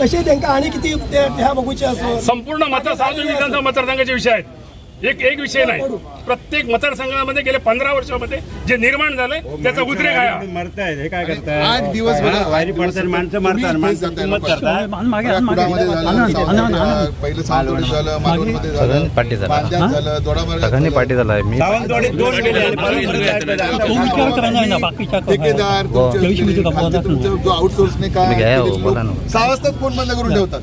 तशें त्यांना आणि किती ते- ह्या बघूचे असो. संपूर्ण मतदार विधानसभा मतदारसंघाचे विषय आहेत. एक एक विषय नाही. प्रत्येक मतदारसंघामध्ये गेले पंधरा वर्षामध्ये जे निर्माण झालंय त्याचा उद्रेक आहे. हा. मरताय हे काय करताय? आठ दिवस वारी पडतात माणसं मरतात माणसं किंमत करतात कुडामध्ये झालं सावंतवाडी मालवणमध्ये मी सावंतवाडीत दोन ठेकेदार आउटसोर्सने घ्या हो, सहा वाजताच फोन बंद करून ठेवतात.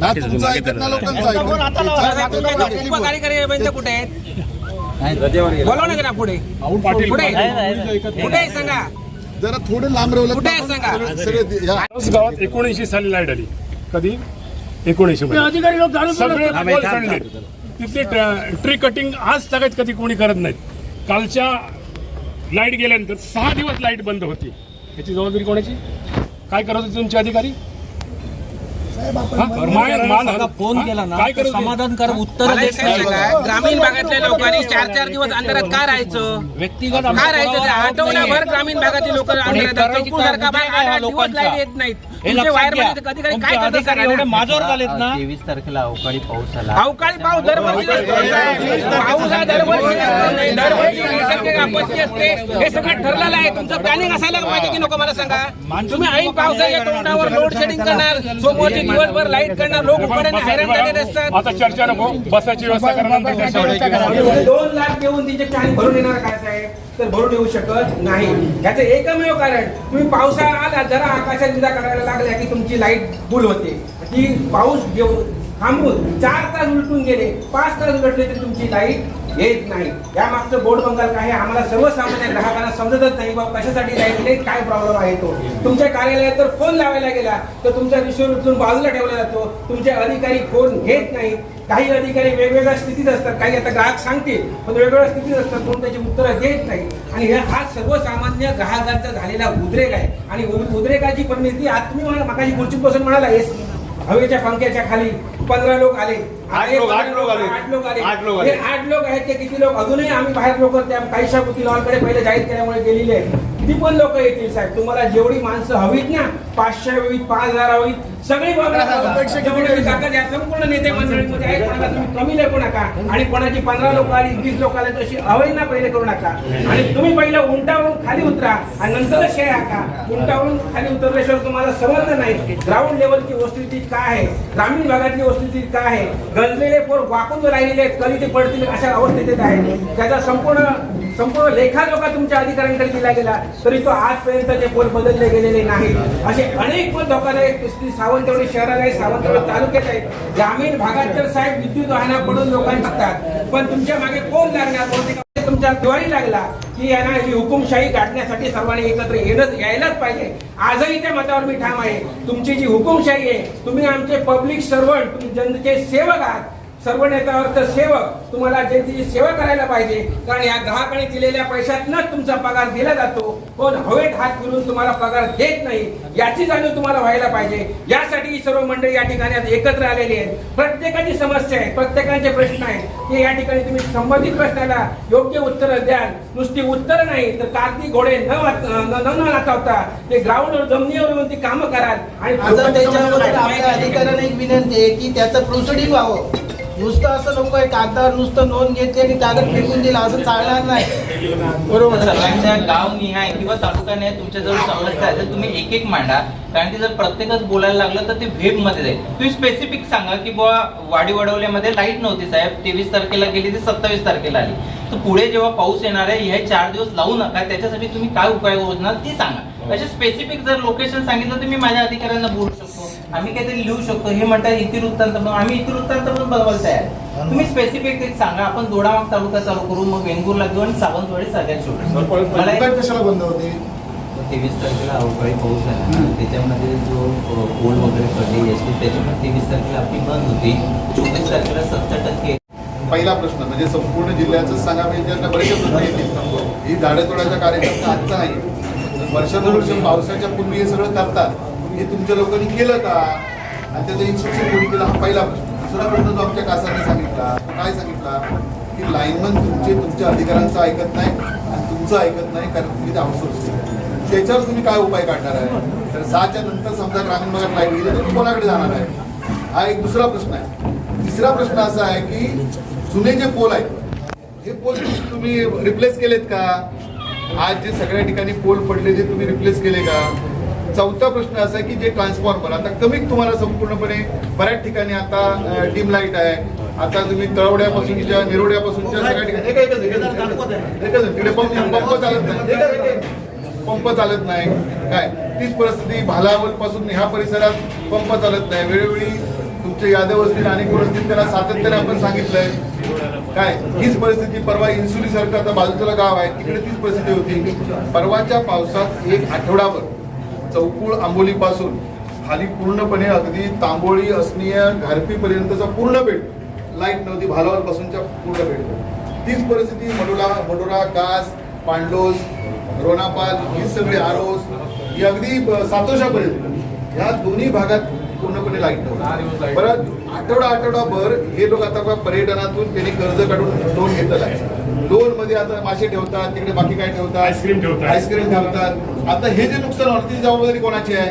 ना तुमचं ऐकत ना लोकांचं ऐकत. उपकार्यकारी बंद कुठे आहेत? बोलव ना पुढे? पाटील पुढे? सांगा. जरा थोडं लांब राहिलं कुठे आहे सांगा? गावात एकोणऐंशी साली लाइट आली. कधी? अधिकारी लोक सगळे पोल सडले तिथे ट्री कटिंग आज सगळ्यात कधी कोणी करत नाहीत. कालच्या लाइट गेल्यानंतर सहा दिवस लाइट बंद होती. याची जबाबदारी कोणाची? काय करत होते तुमचे अधिकारी? फोन हा? केला ना? समाधानकारक उत्तर ग्रामीण भागातल्या लोकांनी चार चार दिवस अंधारात का राहायचं? व्यक्तिगत का राहायचं? आठवडाभर. ग्रामीण भागातील लोक अंधारात येत नाहीत. हे तुमचे लक्षात घ्या. तुमचे काय करतात अधिकारी सांगा एवढे ना? माझ्यावर झालेत ना. तेवीस तारखेला अवकाळी पाऊस आला. अवकाळी पाऊस दरवर्षी असतो. पाऊस हा दरवर्षी असतो. नाही. दरवर्षी नैसर्गिक आपत्ती असते. हे सगळं ठरलेलं आहे. तुमचं प्लॅनिंग असायला पाहिजे की नको मला सांगा? तुम्ही ऐन पावसाच्या तोंडावर लोड शेडिंग करणार. सोमवारची दिवसभर लाइट करणार. लोक उपाड्याने हैराण झालेले असतात. आता चर्चा नको. बसाची व्यवस्था करा नंतर चर्चा होईल. दोन लाख देऊन तिचे पाणी भरून येणार काय साहेब? तर भरून येऊ शकत नाही. याचं एकमेव कारण तुम्ही पावसाळा आला जरा आकाशात विजा करायला लागल्या की तुमची लाइट फुल होते. ती पाऊस घेऊन थांबून चार तास उलटून गेले. पाच तास उलटले तर तुमची लाइट येत नाही. या मागचं बोर्ड बंगाल काय आम्हाला सर्वसामान्य ग्राहकांना समजतच नाही बाबा कशासाठी लाइट नाही काय प्रॉब्लेम आहे तो. तुमच्या कार्यालयात जर फोन लावायला गेला तर तुमचा रिसिव्हर उचलून बाजूला ठेवला जातो. तुमचे अधिकारी फोन घेत नाही काही अधिकारी वेगवेगळ्या स्थितीत असतात. काही आता ग्राहक सांगतील पण वेगवेगळ्या स्थितीत असतात. कोण त्याची उत्तरं देत नाही. आणि हे हा सर्वसामान्य ग्राहकांचा झालेला उद्रेक आहे. आणि उद्रेकाची परिणिती आज तुम्ही म्हणा मागाची खुर्चीत म्हणाला येस. हवेच्या पंख्याच्या खाली पंधरा लोक आले. आठ लोक, आठ लोक आले. आठ लोक आले. आठ लोक आले. आठ लोक आहेत ते किती लोक? अजूनही आम्ही बाहेर लोक त्या काहीशा बुती लॉनकडे पहिले जाहीर केल्यामुळे गेलेले आहेत. किती पण लोक येतील साहेब. तुम्हाला जेवढी माणसं हवीत ना पाचशे हवीत पाच हजार हवीत सगळी ताकद या संपूर्ण नेते मंडळीमध्ये आहे कोणाला तुम्ही कमी लेखू नका. आणि कोणाची पंधरा लोक आली वीस लोक आले तशी अवैना पहिले करू नका. आणि तुम्ही पहिलं उंटावरून खाली उतरा आणि नंतरच शेळ हाका उंटावरून खाली उतरल्याशिवाय तुम्हाला समजलं नाही. ग्राउंड लेवलची वस्तुस्थिती काय आहे? ग्रामीण भागातली वस्तुस्थिती काय आहे? गंजलेले पोर वाकून राहिलेले आहेत. कधी ते पडतील अशा अवस्थेत आहे त्याचा संपूर्ण संपूर्ण लेखाजोखा तुमच्या अधिकाऱ्यांकडे दिला गेला. तरी तो आजपर्यंत ते पोल बदलले गेलेले नाही असे अनेक पोल धोकादायक सावंतवाडी शहरात आहे सावंतवाडी तालुक्यात आहे ग्रामीण भागात तर साहेब विद्युत वाहना पडून लोकांना बघतात पण तुमच्या मागे कोण लागणार? तुमच्या दिवाळी लागला. की यांना ही हुकुमशाही गाठण्यासाठी सर्वांनी एकत्र येणं यायलाच पाहिजे. आजही त्या मतावर मी ठाम आहे. तुमची जी हुकुमशाही आहे तुम्ही आमचे पब्लिक सर्वंट तुम्ही जनतेचे सेवक आहात. सर्व नेत्यावर तर सेवक तुम्हाला जनतेची सेवा करायला पाहिजे कारण या ग्राहकाने दिलेल्या पैशातनच तुमचा पगार दिला जातो. पण हवेत हात फिरून तुम्हाला पगार देत नाही याची जाणीव तुम्हाला व्हायला पाहिजे. यासाठी ही सर्व मंडळी या ठिकाणी आज एकत्र आलेली आहेत. प्रत्येकाची समस्या आहे प्रत्येकाचे प्रश्न आहेत. की या ठिकाणी तुम्ही संबंधित प्रश्नाला योग्य उत्तर द्याल. नुसती उत्तर नाही तर कागदी घोडे न न नाचवता ते ग्राउंडवर जमिनीवर येऊन ती कामं कराल. आणि अधिकाऱ्यांना एक विनंती आहे की त्याचं प्रोसिडिंग व्हावं. नुसतं असं नको आहे कागदावर नुसतं नोंद घेतली आणि कागद फेकून दिला असं चालणार नाही. बरोबर सर्वांच्या गाव निहाय किंवा तालुक्याने तुमच्या जवळ समस्या आहे तर तुम्ही एक एक मांडा. कारण की जर प्रत्येकच बोलायला लागलं तर ते व्हेबमध्ये जाईल. तुम्ही स्पेसिफिक सांगा की बुवा वाडी वडवल्यामध्ये लाइट नव्हती साहेब. तेवीस तारखेला गेली ती सत्तावीस तारखेला आली. तर पुढे जेव्हा पाऊस येणार आहे हे चार दिवस लावू नका. त्याच्यासाठी तुम्ही काय उपाय योजना ती सांगा. असे स्पेसिफिक जर लोकेशन सांगितलं तर मी माझ्या अधिकाऱ्यांना बोलू शकतो. आम्ही काहीतरी लिहू शकतो. हे म्हणतात इति वृत्तांत पण आम्ही इति वृत्तांत पण बनवायला तयार. आहे. तुम्ही स्पेसिफिक एक सांगा. आपण दोडामाग तालुका चालू करू मग वेंगुर्ला घेऊ आणि सावंतवाडी सगळ्यात मला कशाला बंद होते. तेवीस तारखेला अवकाळी पाऊस झाला. त्याच्यामध्ये जो पोल वगैरे पडले एस त्याच्यामध्ये तेवीस तारखेला आपली बंद होती. चोवीस तारखेला सत्तर टक्के. पहिला प्रश्न म्हणजे संपूर्ण जिल्ह्याचं सांगा म्हणजे त्यांना बरेचसे प्रश्न येतील. ही झाडं तोडायचा कार्यक्रम आजचा नाही. वर्षानुवर्ष पावसाच्या पूर्वी हे सगळं करतात. हे तुमच्या लोकांनी केलं का? आणि त्याचं इन्स्ट्रक्शन कोणी केलं? हा पहिला प्रश्न. दुसरा प्रश्न जो आमच्या कासाने सांगितला. तो काय सांगितला? की लाईनमन तुमचे तुमच्या अधिकारांचं ऐकत नाही आणि तुमचं ऐकत नाही कारण तुम्ही ते आउटसोर्स केलं. त्याच्यावर तुम्ही काय उपाय काढणार आहे? तर सहाच्या नंतर समजा ग्रामीण भागात लाइट गेली तर तुम्ही कोणाकडे जाणार आहे? हा एक दुसरा प्रश्न आहे. तिसरा प्रश्न असा आहे की जुने जे पोल आहेत हे पोल तुम्ही रिप्लेस केलेत का? आज जे सगळ्या ठिकाणी पोल पडले ते तुम्ही रिप्लेस केले का? चौथा प्रश्न असा आहे की जे ट्रान्सफॉर्मर आता कमीत तुम्हाला संपूर्णपणे बऱ्याच ठिकाणी आता डिम लाइट आहे आता तुम्ही तळवड्यापासूनच्या निरोड्यापासूनच्या सगळ्या ठिकाणी तिकडे पंप पंप चालत नाही पंप चालत नाही काय तीच परिस्थिती भालावलपासून ह्या परिसरात पंप चालत नाही वेळोवेळी तुमचे यादव असतील अनेक कोण असतील त्यांना सातत्याने आपण सांगितलंय काय हीच परिस्थिती परवा इन्सुली सारखं आता बाजूचं गाव आहे तिकडे तीच परिस्थिती होती परवाच्या पावसात एक आठवडाभर चौकुळ आंबोली पासून खाली पूर्णपणे अगदी तांबोळी असनीय घारपीपर्यंतचा पूर्ण बेट लाइट नव्हती भालावर पासूनच्या पूर्ण बेट. तीच परिस्थिती मडोला मडोरा कास पांडोस रोणापाल ही सगळी आरोस ही अगदी सातोशापर्यंत. ह्या दोन्ही भागात पूर्णपणे लाइट नव्हती. परत आठवडा आठवडाभर हे लोक आता पर्यटनातून त्यांनी कर्ज काढून लोन घेतलेलं आहे. लोनमध्ये आता मासे ठेवतात तिकडे बाकी काय ठेवतात? आईस्क्रीम ठेवतात. आईस्क्रीम ठेवतात. आता हे जे नुकसान त्याची जबाबदारी कोणाची आहे?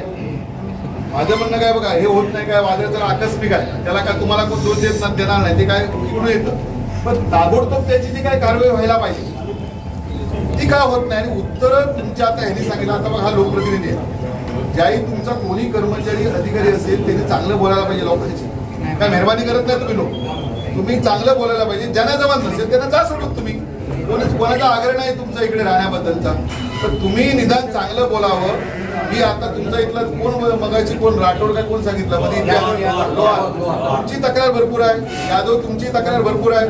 माझं म्हणणं काय बघा हे होत नाही काय? वादळ जर आकस्मिक आहे. त्याला काय तुम्हाला कोण दोष देत ना- देणार नाही. ते काय इकडून येतं. पण ताबडतोब त्याची जी काय कारवाई व्हायला पाहिजे ती का होत नाही? आणि उत्तर तुमच्या आता ह्यांनी सांगितलं. आता बघा हा लोकप्रतिनिधी आहे. ज्याही तुमचा कोणी कर्मचारी अधिकारी असेल त्यांनी चांगलं बोलायला पाहिजे लोकांची काय मेहरबानी करत नाही तुम्ही लोक? तुम्ही चांगलं बोलायला पाहिजे. ज्यांना जमत नसेल त्यांना जा सोडून तुम्ही. कोणीच कोणाचा आग्रह नाही तुमचा इकडे राहण्याबद्दलचा. तर तुम्ही निदान चांगलं बोलावं. मी आता तुमचा इथला कोण मगाची कोण राठोड काय कोण सांगितलं? लोहा. तुमची तक्रार भरपूर आहे. यादव तुमची तक्रार भरपूर आहे.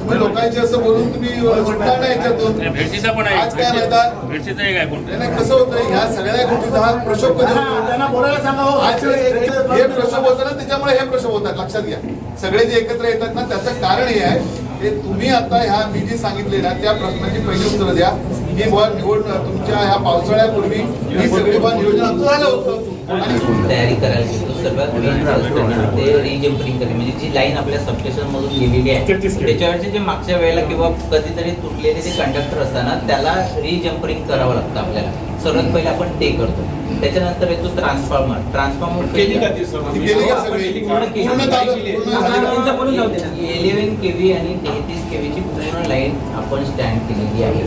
तुम्ही लोकांची असं बोलून तुम्ही सुटणार नाही याच्यातून. भेटशीचा पण आज काय आहे म्हणतात? भेटशीचा एक आहे कोण नाही, नाही, कसं होतं ह्या सगळ्या गोष्टीचा हा प्रक्षोभ कधी होतो? त्यांना बोलायला सांगा हो. आज हे प्रक्षोभ होतं ना त्याच्यामुळे हे प्रक्षोभ होतात लक्षात घ्या. सगळे जे एकत्र येतात ना त्याचं कारण हे आहे ते तुम्ही आता ह्या मी जे सांगितले ना त्या प्रश्नाची पहिली उत्तर द्या. की बुवा निवड तुमच्या ह्या पावसाळ्यापूर्वी ही सगळी बुवा नियोजन आमचं झालं होतं. आणि तयारी करायला सर्वात मेन असतं ना ते रिजम्परिंग करणे. म्हणजे जी लाईन आपल्या सबस्टेशन मधून गेलेली आहे तेहतीस. त्याच्यावरचे जे मागच्या वेळेला किंवा कधीतरी तुटलेले जे कंडक्टर असतात त्याला रिजम्परिंग करावं लागतं आपल्याला. सर्वात पहिले आपण ते करतो. त्याच्यानंतर येतो ट्रान्सफॉर्मर ट्रान्सफॉर्मर. इलेव्हन केव्ही आणि तेहतीस केव्हीची पूर्ण लाईन आपण स्टँड केलेली आहे.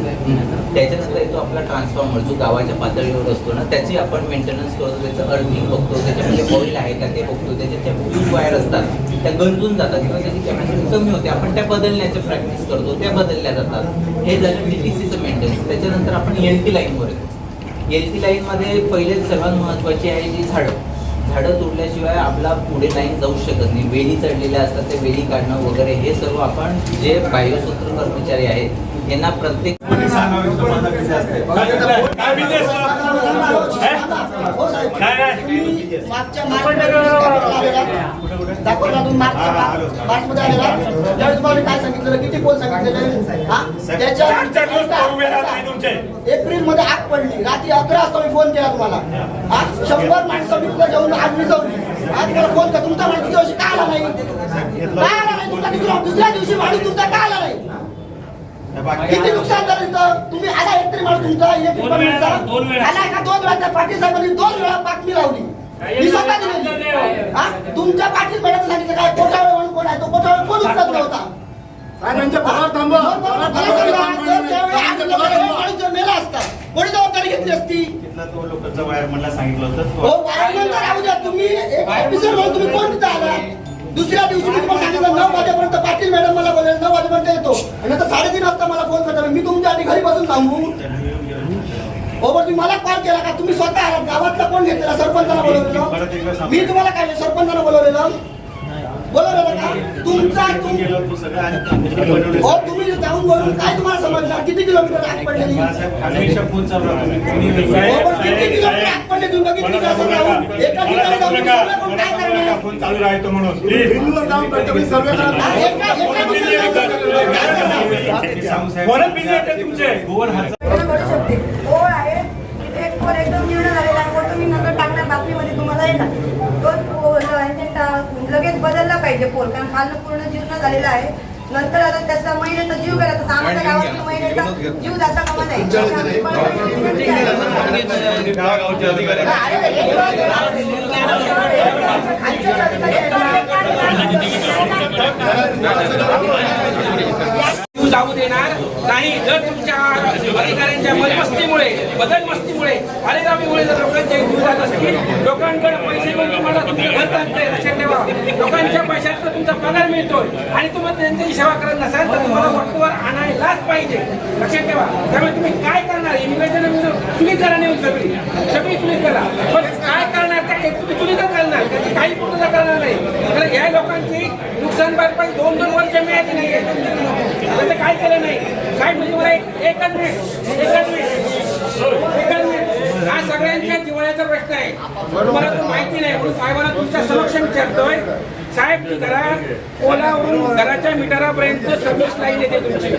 त्याच्यानंतर येतो आपला ट्रान्सफॉर्मर जो गावाच्या पातळीवर असतो ना त्याची आपण मेंटेनन्स करतो त्याचं अर्थिंग बघतो त्याच्यामध्ये ऑइल आहे का ते बघतो त्याच्या ज्या फ्यूज वायर असतात त्या गंजून जातात किंवा त्याची कॅपॅसिटी कमी होते आपण त्या बदलण्याचे प्रॅक्टिस करतो त्या बदलल्या जातात. हे झालं टी टी सीचं मेंटेनन्स त्याच्यानंतर आपण एल टी लाईनवर येतो. एल लाईन लाईनमध्ये पहिले सर्वात महत्त्वाची आहे जी झाडं. झाडं तोडल्याशिवाय आपला पुढे लाईन जाऊ शकत नाही. वेली चढलेल्या असतात ते वेली काढणं वगैरे हे सर्व आपण जे बाह्यसूत्र कर्मचारी आहेत यांना प्रत्येक मागच्या मार्चमध्ये काय सांगितलं किती सांगितलेले एप्रिलमध्ये आग पडली रात्री अकरा वाजता मी फोन केला तुम्हाला हा शंभर माणसं मी तुला जाऊन आग विजवली आज मला फोन कर तुमचा माणूस दिवशी का आला नाही? का आला नाही. तुमचा दुसऱ्या दुसऱ्या दिवशी माणूस तुमचा का आला नाही? किती नुकसान झालं इथं? तुम्ही आला एक तरी माणूस तुमचा एक दोन वेळा, तुमचा दोन वेळा. आला का दोन वेळा त्या पाटील साहेबांनी दोन वेळा बातमी लावली. मी स्वतः दिलेली. हा? तुमच्या पाटील मॅडम सांगितलं काय? कोटाळे म्हणून कोण आहे? तो कोटाळे कोण उचलत नव्हता साहेबांच्या पगार थांबवा. मला असता. कोणी जबाबदारी घेतली असती? तिथला तो वायर सांगितलं होतं. हो वारंवार तर राहू द्या तुम्ही. एक ऑफिसर म्हणून तुम्ही कोण तिथं आला दुसऱ्या दिवशी मी तुम्हाला सांगितलं नऊ वाजेपर्यंत पाटील मॅडम मला बोलेल नऊ वाजेपर्यंत येतो. आणि नंतर साडेतीन वाजता मला फोन करता मी तुमच्या आधी घरी बसून हो बरं तुम्ही मला कॉल केला का? तुम्ही स्वतः आलात. गावातला कोण घेतलेला? सरपंचाला बोलवलेलं. मी तुम्हाला काय सरपंचाला बोलवलेलं? बोलवलेलं का? तुमचा हो तुम्ही जाऊन बोलून काय तुम्हाला समजलं? किती किलोमीटर आग पडलेली? हो, किती किलोमीटर पडली तुम्ही बघितली? एका ठिकाणी करणार फोन चालू राहतो म्हणून. हा, लगेच बदलला पाहिजे पोल कारण खालनं पूर्ण जीर्ण झालेला आहे. नंतर आता त्याचा महिन्याचा जीव गेला तसा आमच्या गावातील महिन्याचा जीव जाता कामा नाही जीव जाऊ देणार नाही. जर तुमच्या अधिकाऱ्यांच्या मनमस्तीमुळे बदलमस्तीमुळे अरेरावीमुळे जर लोकांचे जीव जात असतील लोकांकडे पैसे घेऊन तुम्हाला तुमचं घर लोकांच्या पैशात तुमचा पगार मिळतोय आणि तुम्हाला त्यांच्याही सेवा करत नसाल तर तुम्हाला वस्तूवर आणायलाच पाहिजे. लक्षात ठेवा. त्यामुळे तुम्ही काय करणार? ही निवेदन चुली करा नेऊन सगळी. सगळी तुम्ही करा. पण काय करणार? काय तुम्ही चुली तर करणार. त्याची काही पूर्तता करणार नाही. कारण या लोकांची नुकसान भरपाई दोन दोन वर्ष मिळाली नाही. त्याचं काय केलं नाही? काय म्हणजे मला एकच मिनिट. एकच मिनिट. एकच मिनिट. हा सगळ्यांच्या जिव्हाळ्याचा प्रश्न आहे. तुम्हाला तो माहिती नाही म्हणून साहेबांना तुमच्या समक्ष विचारतोय. साहेब ती घरात ओलावरून घराच्या मीटरापर्यंत सर्व्हिस लाईन येते तुमची.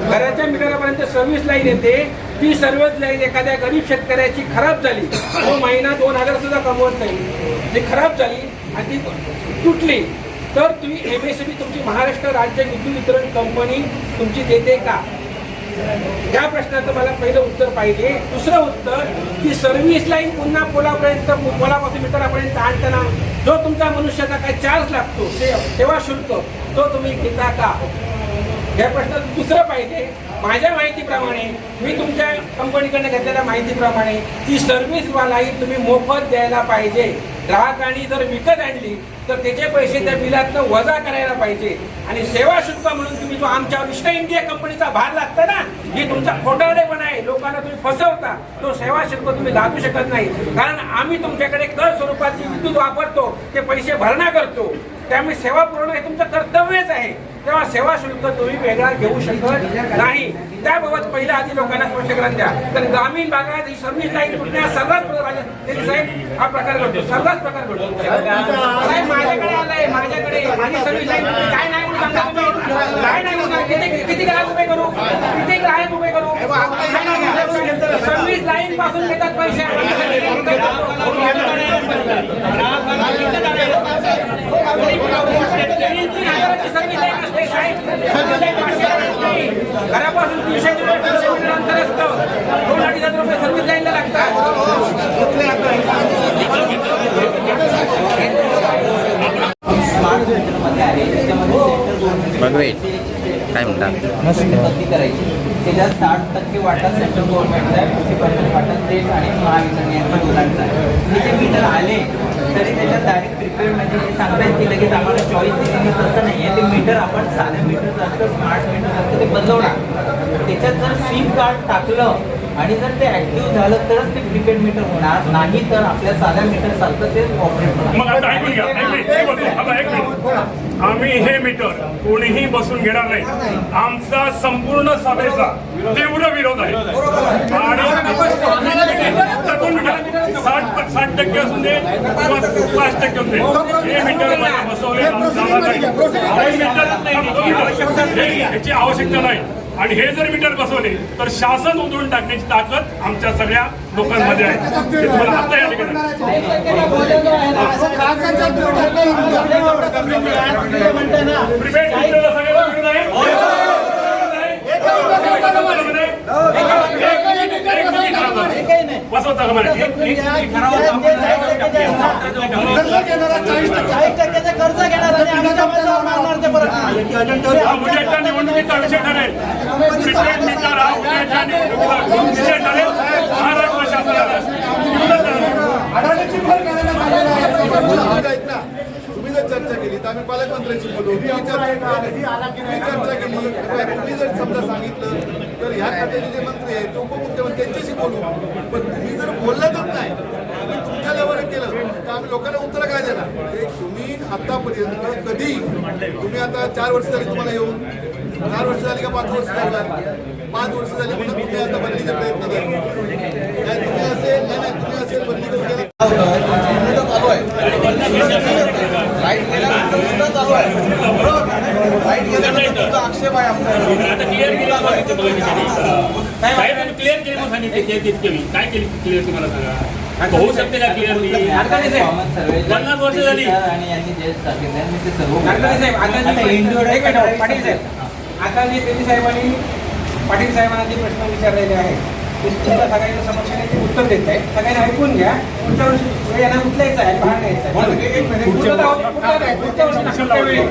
घराच्या मीटरापर्यंत सर्व्हिस लाईन येते. ती सर्व्हिस लाईन एखाद्या गरीब शेतकऱ्याची खराब झाली तो महिना दोन हजार सुद्धा कमवत नाही. ती खराब झाली आणि ती तुटली. तर तुम्ही एम एस तुमची महाराष्ट्र राज्य विद्युत वितरण कंपनी तुमची देते का? या प्रश्नाचं मला पहिलं उत्तर पाहिजे. दुसरं उत्तर की सर्व्हिस लाईन पुन्हा पोलापर्यंत पोलापासून मित्रापर्यंत आणताना जो तुमचा मनुष्याचा काय चार्ज लागतो से- सेवा शुल्क? तो तुम्ही घेता का? या प्रश्नाचं दुसरं पाहिजे माझ्या माहितीप्रमाणे मी तुमच्या कंपनीकडनं घेतलेल्या माहितीप्रमाणे ती सर्व्हिसवालाही तुम्ही मोफत द्यायला पाहिजे. ग्राहकांनी जर विकत आणली तर त्याचे पैसे त्या बिलातनं वजा करायला पाहिजे. आणि सेवा शुल्क म्हणून तुम्ही जो आमच्या ईस्ट इंडिया कंपनीचा भार लागता ना हे तुमचा खोटारडेपणा आहे. लोकांना तुम्ही फसवता तो सेवा शुल्क तुम्ही दाखवू शकत नाही. कारण आम्ही तुमच्याकडे कर स्वरूपाची विद्युत वापरतो ते पैसे भरणा करतो. त्यामुळे सेवा पुरवणं हे तुमचं कर्तव्यच आहे. तेव्हा सेवा शुल्क तुम्ही वेगळा घेऊ शकत नाही. त्याबाबत पहिल्या आधी लोकांना स्पष्टीकरण द्या. तर ग्रामीण भागात ही सर्व्हिस लाईन तुटण्या सर्रास साहेब हा प्रकार घडतो. सर्वच प्रकार घडतो. माझ्याकडे आलाय माझ्याकडे. माझी सर्व्हिस लाईन काय नाही म्हणून सांगा काय नाही किती किती ग्राहक उभे करू? किती ग्राहक उभे करू? सर्व्हिस लाईन पासून घेतात पैसे. घरापासून तीनशे किलोमीटर किलोमीटर अंतर असतं. दोन अडीच हजार रुपये सर्व्हिस लाईनला स्मार्ट गव्हर्नमेंट काय म्हणतात? त्याच्यात साठ टक्के वाटा सेंट्रल गव्हर्नमेंटचा आहे फिफ्टी पर्सेंट वाटा स्टेट आणि महावितरण यांच्या दोघांचा आहे. हे जे मीटर आले तरी त्याच्यात डायरेक्ट प्रिपेड म्हणजे हे सांगतायत की लगेच आम्हाला चॉईस दिलेली तसं नाही आहे ते मीटर आपण साधं मीटर जातं स्मार्ट मीटर जातं ते बदलवणार. त्याच्यात जर सिम कार्ड टाकलं आणि जर ते ऍक्टिव्ह झालं तरच ते प्रीपेड मीटर होणार. नाही तर आपल्या साध्या मीटर सारखं ते ऑपरेट होणार. आम्ही हे मीटर कोणीही बसून घेणार नाही. आमचा संपूर्ण सभेचा तीव्र विरोध आहे. आणि दोन साठ साठ टक्के असून दे पाच टक्के असून दे हे मीटर मला बसवले जाणार याची आवश्यकता नाही. आणि हे जर मीटर बसवले तर शासन उधळून टाकण्याची ताकद आमच्या सगळ्या लोकांमध्ये आहे. तुम्हाला आता या ठिकाणी. चाळीस कर्ज घेणार आणि निवडणुकीचा विषय ठरेल हा विषय ठरेल महाराष्ट्र शासनाला ऐक ना तुम्ही जर चर्चा केली तर आम्ही पालकमंत्र्यांशी बोलू. तुम्ही चर्चा केली तुम्ही चर्चा केली किंवा तुम्ही जर समजा सांगितलं तर ह्या खात्याचे जे मंत्री आहेत ते उपमुख्यमंत्री त्यांच्याशी बोलू. पण तुम्ही जर बोललातच नाही तुम्ही तुमच्या लेवलवर केलं तर आम्ही लोकांना उत्तर काय देणार? तुम्ही आतापर्यंत कधी तुम्ही आता चार वर्ष झाली तुम्हाला येऊन चार वर्ष झाली का पाच वर्ष झाली? पाच वर्ष झाली म्हणून तुम्ही आता बदलीचे प्रयत्न करता. तुम्ही असेल नाही नाही तुम्ही असेल बदली करून गेला चालू आहे लाइट गेल्यानंतर सुद्धा चालू आहे लाइट गेल्यानंतर तुमचा आक्षेप आहे आमचा क्लिअर केली मग सांगितले काय केली क्लिअर तुम्हाला सांगा होऊ शकते का क्लिअरली पन्नास वर्ष झाली. आणि यांनी जे सांगितलं मी ते सर्व साहेब आता पाटील साहेब आता जे साहेबांनी पाटील साहेबांना जे प्रश्न विचारलेले आहेत ते तुमच्या सगळ्यांच्या समक्ष उत्तर देत आहे सगळ्यांनी ऐकून घ्या. पुढच्या वर्षी यांना उचलायचं आहे बाहेर न्यायचं पुढच्या पुढच्या वर्षी. वेळी.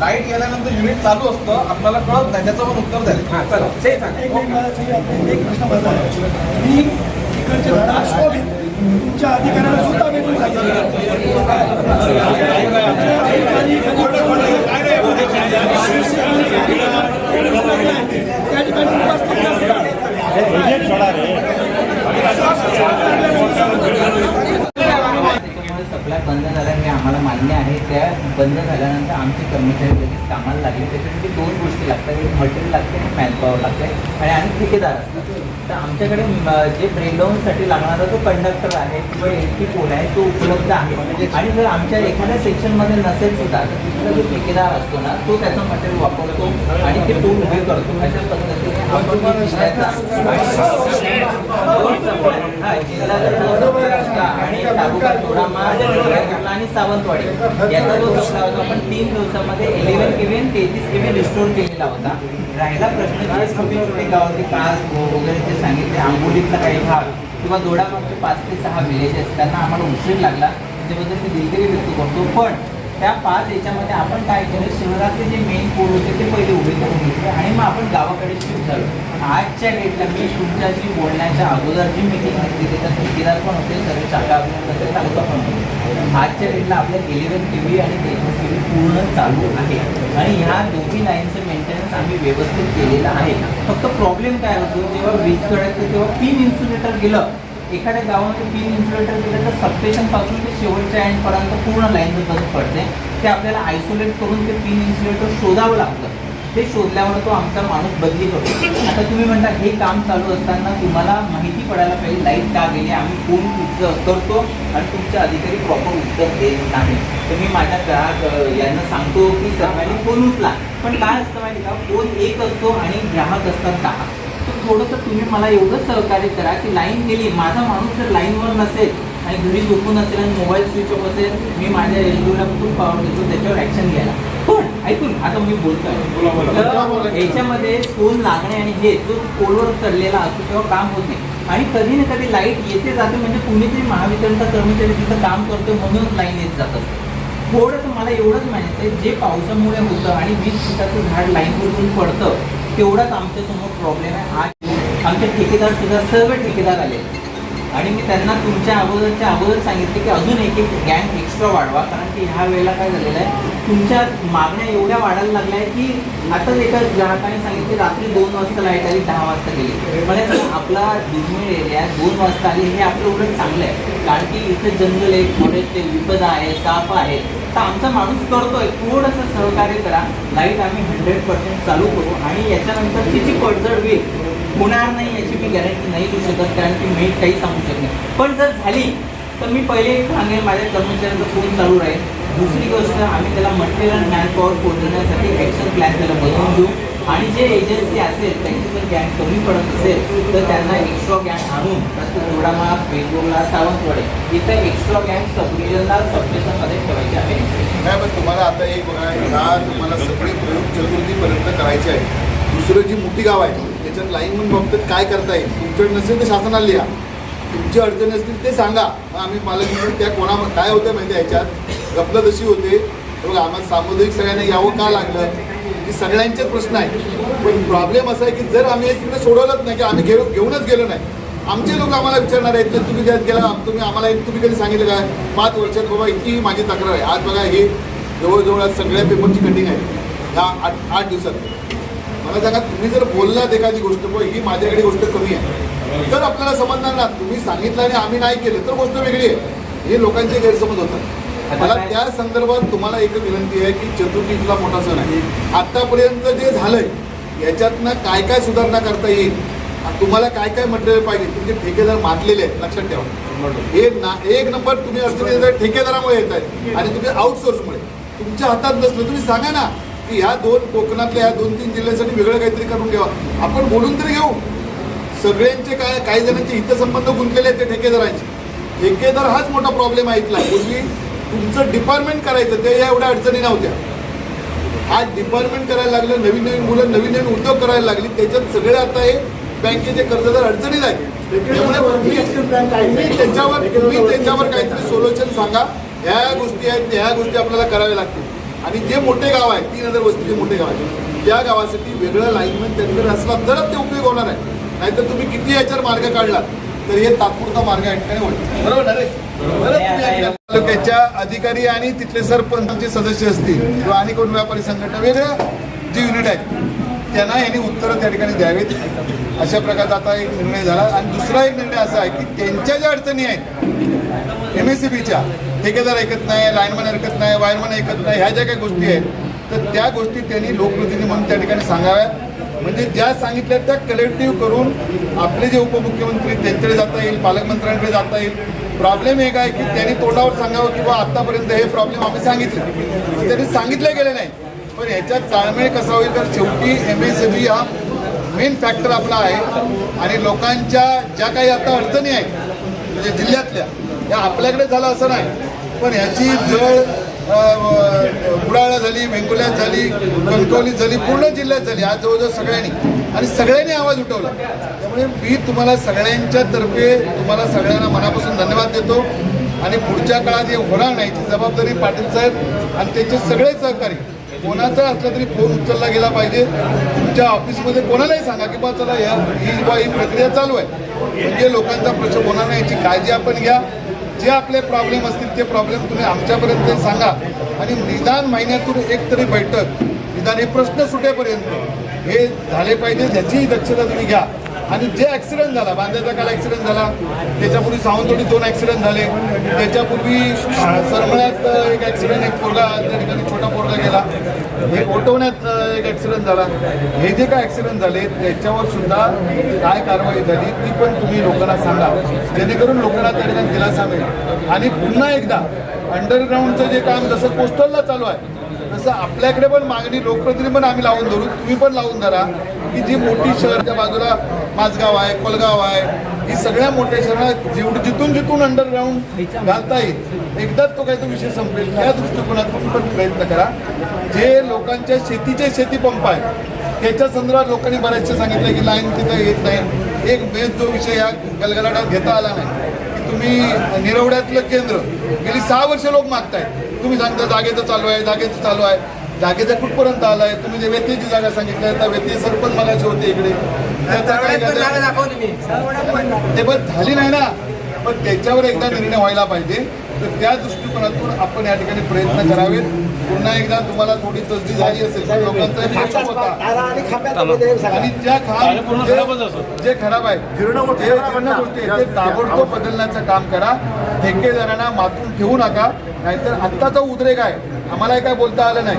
लाइट गेल्यानंतर युनिट चालू असतं. आपल्याला कळत नाही. त्याचं पण उत्तर द्या. हा चला. ते सांगा एक मिनिट मला सांगा, एक प्रश्न माझा आहे. मी तुमच्या अधिकाऱ्याला सुद्धा भेटून सांगितलं. अधिकारी कधी त्या ठिकाणी उपस्थित सप्लाय बंद झाल्याने आम्हाला मान्य आहे. त्या बंद झाल्यानंतर आमचे कर्मचारी लगेच कामाला लागले. त्याच्यासाठी दोन गोष्टी लागतात. एक मटेरियल लागते आणि मॅनपॉवर लागते. आणि आणि ठेकेदार असतो. तर आमच्याकडे जे ब्रेकडाऊनसाठी लागणारा तो कंडक्टर आहे किंवा एसटी कोण आहे तो उपलब्ध आहे. आणि जर आमच्या एखाद्या सेक्शनमध्ये नसेल सुद्धा तर तिथला जो ठेकेदार असतो ना तो त्याचं मटेरियल वापरतो आणि ते टोल उभे करतो. अशा पद्धतीने आणि तालुका थोडामाड आणि सावंतवाडी. याचा जो सप्ला होता आपण तीन दिवसामध्ये इलेव्हन केव्ही तेहतीस केव्ही रिस्टोर केलेला होता. राहिला प्रश्न जे छोटे छोटे गावातले कास वगैरे जे सांगितले आंबोलीतला काही भाग किंवा दोडामागचे पाच ते सहा विलेजेस त्यांना आम्हाला उशीर लागला. त्याच्याबद्दल मी दिलगिरी व्यक्त करतो. पण त्या पाच याच्यामध्ये आपण काय केलं? शहरातले जे मेन पोल होते ते पहिले उभे करून घेतले आणि मग आपण गावाकडे शिफ्ट झालो. आजच्या डेटला मी तुमच्याशी बोलण्याच्या अगोदर जी मिटिंग घेतली त्याच्यात ठेकेदार पण होते सर्व शाखा अभियान तालुका पण होते. आजच्या डेटला आपल्या इलेव्हन टी व्ही आणि तेवीस टी व्ही पूर्ण चालू आहे. आणि ह्या दोन्ही लाईनचं मेंटेनन्स आम्ही व्यवस्थित केलेलं आहे. फक्त प्रॉब्लेम काय होतो? जेव्हा वीज कळायचं तेव्हा पिन इन्सुलेटर गेलं एखाद्या गावामध्ये पिन इन्सुलेटर दिलं तर सबस्टेशनपासून ते शेवटच्या एंडपर्यंत पूर्ण लाईन बंद पडते. ते आपल्याला आयसोलेट करून ते पिन इन्सुलेटर शोधावं लागतं. ते शोधल्यावर तो आमचा माणूस बदली करतो. आता तुम्ही म्हणता हे काम चालू असताना तुम्हाला माहिती पडायला पाहिजे लाइट का गेली? आम्ही फोन करतो आणि तुमचे अधिकारी प्रॉपर उत्तर देत नाही तर मी माझ्या ग्राहक यांना सांगतो की सर्वांनी फोन उचला. पण काय असतं माहिती का? फोन एक असतो आणि ग्राहक असतात दहा. तर थोडंसं तुम्ही मला एवढं सहकार्य करा की लाईन गेली माझा माणूस जर लाईनवर नसेल आणि घरी झोपून असेल आणि मोबाईल स्विच ऑफ असेल मी माझ्या एलडीओला कुठून पॉवर देतो त्याच्यावर ॲक्शन घ्यायला. पण ऐकून आता मी बोलतोय. तर याच्यामध्ये फोन लागणे आणि हे जो पोलवर चढलेला असतो तेव्हा काम होत नाही. आणि कधी ना कधी लाइट येते जाते म्हणजे कुणीतरी महावितरणचा कर्मचारी तिथं काम करतो म्हणून लाईन येत जात. असते थोडंसं मला एवढंच माहिती आहे जे पावसामुळे होतं आणि वीज फुटाचं झाड लाईनवरून पडतं तेवढाच आमच्यासमोर प्रॉब्लेम आहे. आज आमचे ठेकेदार सुद्धा सर्व ठेकेदार आले. आणि मी त्यांना तुमच्या अगोदरच्या अगोदर सांगितले की अजून एक एक गँग एक्स्ट्रा वाढवा. कारण की ह्या वेळेला काय झालेलं आहे तुमच्या मागण्या एवढ्या वाढायला लागल्या आहेत की आताच एका ग्राहकाने सांगितले रात्री दोन वाजता लाइट आली दहा वाजता गेली. म्हणजे आपला दुर्मिळ एरिया दोन वाजता आली हे आपलं उलट चांगलं आहे. कारण की इथे जंगल आहे फॉरेस्ट आहे विपद आहे साप आहे तर आमचा माणूस करतोय थोडंसं सहकार्य करा. लाइट आम्ही हंड्रेड पर्सेंट चालू करू. आणि याच्यानंतर तिची पडझड होईल होणार नाही याची मी गॅरंटी नाही देऊ शकत कारण की मी काही सांगू शकत नाही. पण जर झाली तर मी पहिले सांगेन माझ्या कर्मचाऱ्यांचा फोन चालू राहील. दुसरी गोष्ट आम्ही त्याला मटेरियल मॅन पॉवर पोहोचवण्यासाठी ॲक्शन प्लॅन त्याला बनवून देऊ. आणि जे एजन्सी असेल त्यांची जर गॅन कमी पडत असेल तर त्यांना एक्स्ट्रा गँग आणून प्रस्तुत जोडामा वेगवेगळा सावंतवाडे इथं एक्स्ट्रा गँग सब डिव्हिजनला सबस्टेशनमध्ये ठेवायचे आहे. नाही पण तुम्हाला आता एक बघा ह्या तुम्हाला सगळे प्रयोग चतुर्थीपर्यंत करायचे आहे दुसरं जी मोठी गाव आहे त्याच्यात लाईन म्हणून बाबतीत काय करता येईल. तुमच्याकडे नसेल तर शासनाला लिहा तुमची अडचणी असतील ते सांगा. मग आम्ही पालक त्या कोणा काय होतं माहिती ह्याच्यात गपलत तशी होते. बघा आम्हाला सामुदायिक सगळ्यांना यावं का लागलं? की सगळ्यांचेच प्रश्न आहे पण प्रॉब्लेम असा आहे की जर आम्ही तिकडे सोडवलंच नाही की आम्ही घेऊ घेऊनच गेलो नाही. आमचे लोक आम्हाला विचारणार आहेत तर तुम्ही त्यात गेला? तुम्ही आम्हाला तुम्ही कधी सांगितलं काय पाच वर्षात बाबा इतकी माझी तक्रार आहे. आज बघा हे जवळजवळ आज सगळ्या पेपरची कटिंग आहे. ह्या आठ आठ दिवसात. मला सांगा तुम्ही जर बोललात एखादी गोष्ट ही माझ्याकडे गोष्ट कमी आहे. तर आपल्याला समजणार ना तुम्ही सांगितलं आणि आम्ही नाही केलं तर गोष्ट वेगळी आहे. हे लोकांचे गैरसमज होतात. मला त्या संदर्भात तुम्हाला एक विनंती आहे की चतुर्थीचा मोठा सण आहे. आतापर्यंत जे झालंय याच्यातनं काय काय सुधारणा करता येईल? तुम्हाला काय काय मटेरियल पाहिजे? तुमचे ठेकेदार मातलेले आहेत लक्षात ठेवा. हे ना एक नंबर तुम्ही अडचणी ठेकेदारामुळे येत आहे आणि तुम्ही आउटसोर्समुळे तुमच्या हातात नसलं तुम्ही सांगा ना. की ह्या दोन कोकणातल्या ह्या दोन तीन जिल्ह्यासाठी वेगळं काहीतरी करून घ्यावा आपण बोलून तरी घेऊ. सगळ्यांचे काय काही जणांचे हितसंबंध गुंतलेले आहेत ते ठेकेदारांचे. ठेकेदार हाच मोठा प्रॉब्लेम आहे इथला. पूर्वी तुमचं डिपार्टमेंट करायचं ते या एवढ्या अडचणी नव्हत्या. आज डिपार्टमेंट करायला लागलं नवीन नवीन मुलं नवीन नवीन उद्योग करायला लागली. त्याच्यात सगळे आता हे बँकेचे कर्जदार अडचणीत आहेत. त्यामुळे त्याच्यावर तुम्ही त्याच्यावर काहीतरी सोल्युशन सांगा. ह्या गोष्टी आहेत ह्या गोष्टी आपल्याला कराव्या लागतील. आणि जे मोठे गाव आहे तीन हजार वस्तीचे मोठे गाव आहे त्या गावासाठी वेगळं लाईनमॅन त्यांच्याकडे असला तरच ते उपयोग होणार आहे. नाहीतर तुम्ही किती याच्यावर मार्ग काढला तर हे तात्पुरता मार्ग या ठिकाणी होईल. बरोबर तालुक्याच्या अधिकारी आणि तिथले सरपंचचे सदस्य असतील किंवा आणि कोण व्यापारी संघटना वेगळ्या जे युनिट आहेत त्यांना यांनी उत्तरं त्या ठिकाणी द्यावीत. अशा प्रकारचा आता एक निर्णय झाला. आणि दुसरा एक निर्णय असा आहे की त्यांच्या ज्या अडचणी आहेत एम एस सी बीच्या ठेकेदार ऐकत नाही लाईनमॅन ऐकत नाही वायरमॅन ऐकत नाही ह्या ज्या काही गोष्टी आहेत तर त्या गोष्टी त्यांनी लोकप्रतिनिधी म्हणून त्या ठिकाणी सांगाव्यात. म्हणजे ज्या सांगितल्या त्या कलेक्टिव्ह करून आपले जे उपमुख्यमंत्री त्यांच्याकडे जाता येईल पालकमंत्र्यांकडे जाता येईल. प्रॉब्लेम एक आहे की त्यांनी तोंडावर सांगावं की बा हे प्रॉब्लेम आम्ही सांगितले. त्यांनी सांगितले गेले नाही. पण ह्याच्यात ताळमेळ कसा होईल तर शेवटी एम एस बी हा मेन फॅक्टर आपला आहे. आणि लोकांच्या ज्या काही आता अडचणी आहेत म्हणजे जिल्ह्यातल्या या आपल्याकडे झालं असं नाही. पण ह्याची जळ बुडाळा झाली वेंगुल्यात झाली कणकवलीत झाली पूर्ण जिल्ह्यात झाली आज जवळजवळ सगळ्यांनी. आणि सगळ्यांनी आवाज उठवला. त्यामुळे मी तुम्हाला सगळ्यांच्या तर्फे तुम्हाला सगळ्यांना मनापासून धन्यवाद देतो. आणि पुढच्या काळात हे होणार नाही याची जबाबदारी पाटील साहेब आणि त्यांचे सगळे सहकारी. कोणाचा असला तरी फोन उचलला गेला पाहिजे. तुमच्या ऑफिसमध्ये कोणालाही सांगा की बा चला या ही बा ही प्रक्रिया चालू आहे. म्हणजे लोकांचा प्रश्न होणार नाही याची काळजी आपण घ्या. जे आपले प्रॉब्लेम असतील ते प्रॉब्लेम तुम्ही आमच्यापर्यंत सांगा. आणि निदान महिन्यातून एक तरी बैठक निदान हे प्रश्न सुटेपर्यंत हे झाले पाहिजे त्याचीही दक्षता तुम्ही घ्या. आणि जे ॲक्सिडेंट झाला बांद्याचा काल ॲक्सिडेंट झाला त्याच्यापूर्वी सावंतवाडी दोन ॲक्सिडेंट झाले. त्याच्यापूर्वी सरमळ्यात एक ॲक्सिडेंट एक पोरगा त्या ठिकाणी छोटा पोरगा गेला. हे ओटवण्यात एक ॲक्सिडेंट झाला. हे जे काय ॲक्सिडेंट झाले त्याच्यावर सुद्धा काय कारवाई झाली ती पण तुम्ही लोकांना सांगा. जेणेकरून लोकांना त्या ठिकाणी दिलासा मिळेल. आणि पुन्हा एकदा अंडरग्राऊंडचं जे काम जसं कोस्टलला चालू आहे तसं आपल्याकडे पण मागणी लोकप्रतिनिधी पण आम्ही लावून धरू तुम्ही पण लावून धरा. की जी मोठी शहरच्या बाजूला माझगाव आहे कोलगाव आहे ही सगळ्या मोठ्या शहरात जेवढ जिथून जिथून अंडरग्राऊंड घालता येईल एकदाच तो काही तो विषय संपेल. त्या दृष्टिकोनातून पण प्रयत्न करा. जे लोकांच्या शेतीचे शेतीपंप आहे त्याच्या संदर्भात लोकांनी बऱ्याचशा सांगितलं की लाईन तिथं येत नाही. एक बेस जो विषय या गलगलाटात घेता आला नाही. की तुम्ही निरवड्यातलं केंद्र गेली सहा वर्ष लोक मागतायत. तुम्ही सांगता जागेचं चालू आहे जागेचं चालू आहे. जागेचं कुठपर्यंत आलं आहे? तुम्ही जे व्यत्यची जागा सांगितलं त्या व्यक्ती सरपंच मगाशी होते इकडे. त्याचा काय झालं? ते पण झाली नाही ना. पण त्याच्यावर एकदा निर्णय व्हायला पाहिजे. तर त्या दृष्टिकोनातून आपण या ठिकाणी प्रयत्न करावेत. पुन्हा एकदा तुम्हाला थोडी तसदी झाली असेल पण लोकांचा आणि ज्या खाम जे- जे खराब आहे गोष्टी ते ताबडतोब बदलण्याचं काम करा. ठेकेदारांना मातून ठेवू नका. नाहीतर आत्ताचा उद्रेक आहे. आम्हाला काय बोलता आलं नाही.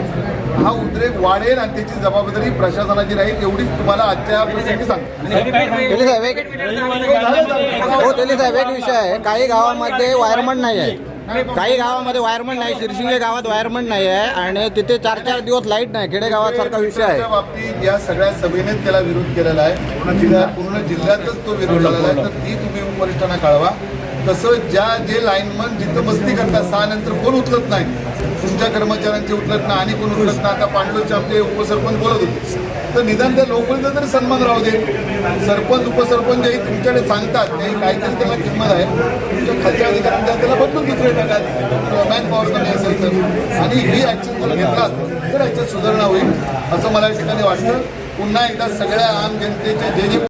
हा उद्रेक वाढेल आणि त्याची जबाबदारी प्रशासनाची राहील एवढीच तुम्हाला आजच्या प्रसंगी सांगतो. तेली साहेब एक हो तेली साहेब एक विषय आहे. काही गावामध्ये वायरमन नाही आहे. काही गावामध्ये वायरमन नाही. शिरशिंगे गावात वायरमन नाही आहे आणि तिथे चार चार दिवस लाइट नाही. खेडेगावात सारखा विषय आहे. बाबतीत या सगळ्या सभेने त्याला विरोध केलेला आहे. पूर्ण जिल्ह्यातच तो विरोध झालेला आहे. तर ती तुम्ही वरिष्ठांना कळवा. तसं ज्या जे लाईनमन जिथं मस्ती करतात सहा नंतर कोण उचलत नाही? तुमच्या कर्मचाऱ्यांचे उचलत नाही आणि कोण उचलत नाही? आता पांडवचे आमचे उपसरपंच बोलत होते. तर निदान त्या लोकांचा तरी सन्मान राहू दे. सरपंच उपसरपंच जे तुमच्याकडे सांगतात ते काहीतरी त्याला किंमत आहे. तुमच्या खालच्या अधिकाऱ्यांच्या त्याला बदलून दुसरे टाका मॅन पॉवर कमी असेल तर. आणि ही ॲक्शन जर घेतला तर ह्याच्यात सुधारणा होईल. असं मला या ठिकाणी वाटतं. पुन्हा एकदा सगळ्या आम जनतेचे जे जे